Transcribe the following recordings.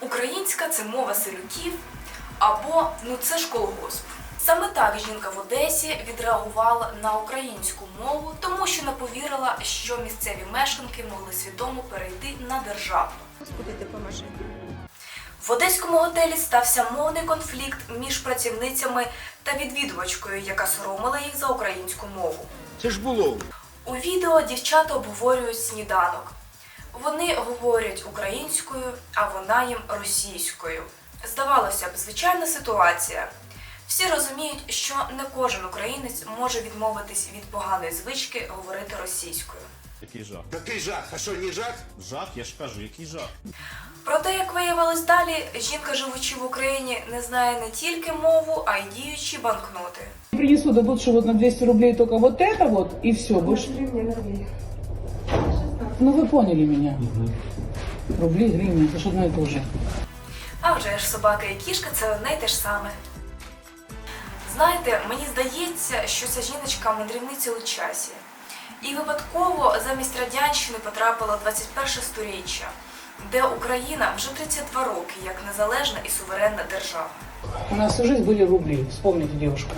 Українська це мова селюків або ну це ж колгосп. Саме так жінка в Одесі відреагувала на українську мову, тому що не повірила, що місцеві мешканки могли свідомо перейти на державну. Господи, допоможи. В одеському готелі стався мовний конфлікт між працівницями та відвідувачкою, яка соромила їх за українську мову. Це ж було. У відео дівчата обговорюють сніданок. Вони говорять українською, а вона їм російською. Здавалося б, звичайна ситуація. Всі розуміють, що не кожен українець може відмовитись від поганої звички говорити російською. Який жах? Який жах? А що, не жах? Жах, я ж кажу, який жах. Проте, як виявилось далі, жінка, живучи в Україні, не знає не тільки мову, а й діючі банкноти. Принесу, да лучше вот на 200 рублей только вот это вот, и все, больше... Ну, вы поняли меня. Рубли, гривны, это же одно и то же. А вже ж собака і кішка це одне й те ж саме. Знаєте, мені здається, що ця жіночка мандрівниця у часі. І випадково замість радянщини потрапила 21 сторіччя, де Україна вже 32 роки як незалежна і суверенна держава. У нас всю жизнь были рубли, вспомните, девушка.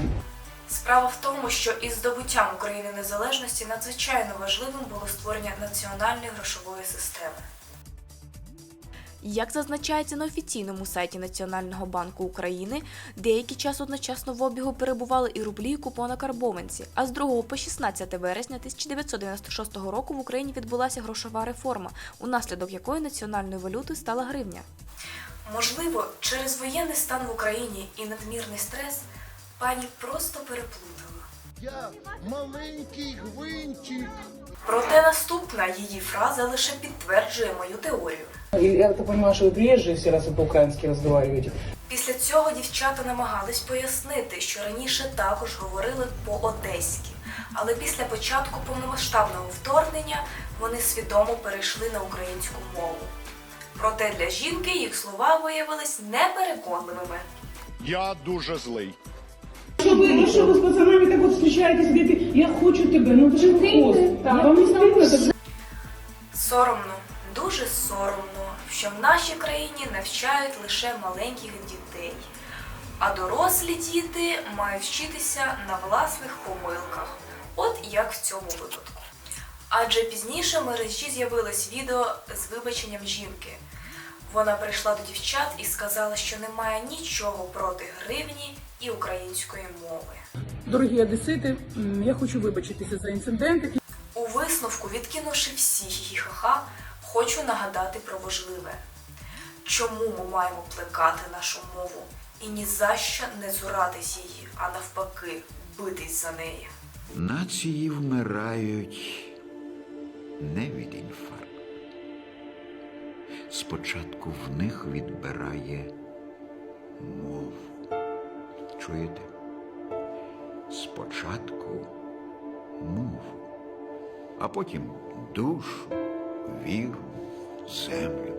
Справа в тому, що із здобуттям України незалежності надзвичайно важливим було створення національної грошової системи. Як зазначається на офіційному сайті Національного банку України, деякий час одночасно в обігу перебували і рублі, і купона карбованці. А з 2 по 16 вересня 1996 року в Україні відбулася грошова реформа, унаслідок якої національною валютою стала гривня. Можливо, через воєнний стан в Україні і надмірний стрес пані просто переплутала. Я маленький гвинтик. Проте наступна її фраза лише підтверджує мою теорію. Я так понимаю, что вы приезжие все раз по-украински разговариваете. Після цього дівчата намагались пояснити, що раніше також говорили по-одеськи, але після початку повномасштабного вторгнення вони свідомо перейшли на українську мову. Проте для жінки їх слова виявились непереконливими. Я дуже злий. Что вы, ну что вы с пацанами так вот встречаетесь, говорите, я хочу тебя, ну это же пост. Вам не стыдно? Это Соромно, дуже соромно, що в нашій країні навчають лише маленьких дітей, а дорослі діти мають вчитися на власних помилках, от як в цьому випадку. Адже пізніше в мережі з'явилось відео з вибаченням жінки. Вона прийшла до дівчат і сказала, що немає нічого проти гривні і української мови. Дорогі одесити, я хочу вибачитися за інцидент, У висновку, відкинувши всі її хочу нагадати про важливе. Чому ми маємо плекати нашу мову і ні за що не цуратись її, а навпаки, битись за неї? Нації вмирають не від інфаркту. Спочатку в них відбирає мову. Чуєте? Спочатку мову, а потім душу, віру, землю.